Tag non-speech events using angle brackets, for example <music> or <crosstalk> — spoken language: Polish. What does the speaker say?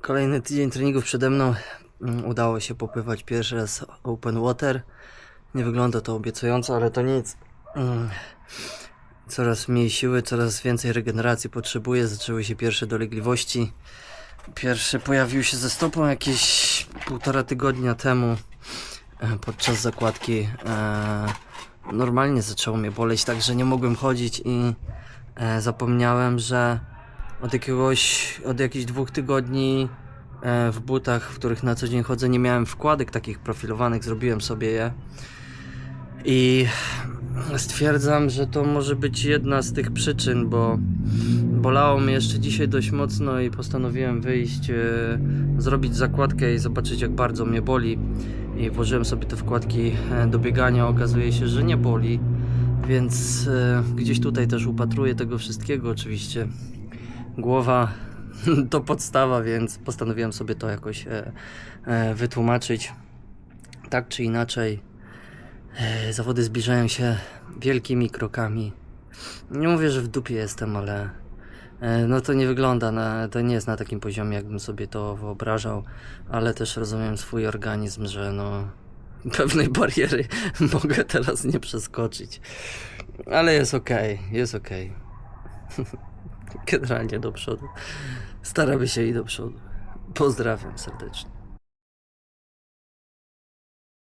Kolejny tydzień treningów przede mną. Mm, Udało się popływać pierwszy raz open water. Nie wygląda to obiecująco, ale to nic. Mm. Coraz mniej siły, coraz więcej regeneracji potrzebuję. Zaczęły się pierwsze dolegliwości. Pierwszy pojawił się ze stopą jakieś półtora tygodnia temu e, podczas zakładki. E, normalnie zaczęło mnie boleć, tak że nie mogłem chodzić i e, zapomniałem, że od jakiegoś, od jakichś dwóch tygodni e, w butach, w których na co dzień chodzę, nie miałem wkładek takich profilowanych, zrobiłem sobie je. I stwierdzam, że to może być jedna z tych przyczyn, bo bolało mnie jeszcze dzisiaj dość mocno i postanowiłem wyjść, e, zrobić zakładkę i zobaczyć jak bardzo mnie boli. I włożyłem sobie te wkładki e, do biegania, okazuje się, że nie boli. Więc gdzieś tutaj też upatruję tego wszystkiego oczywiście. Głowa <laughs> to podstawa, więc postanowiłem sobie to jakoś e, e, wytłumaczyć. Tak czy inaczej, e, zawody zbliżają się wielkimi krokami. Nie mówię, że w dupie jestem, ale no to nie wygląda na, to nie jest na takim poziomie, jakbym sobie to wyobrażał, ale też rozumiem swój organizm, że no <laughs> pewnej bariery <laughs> mogę teraz nie przeskoczyć. Ale jest okej, jest okej. Generalnie do przodu. Staramy się i do przodu. Pozdrawiam serdecznie.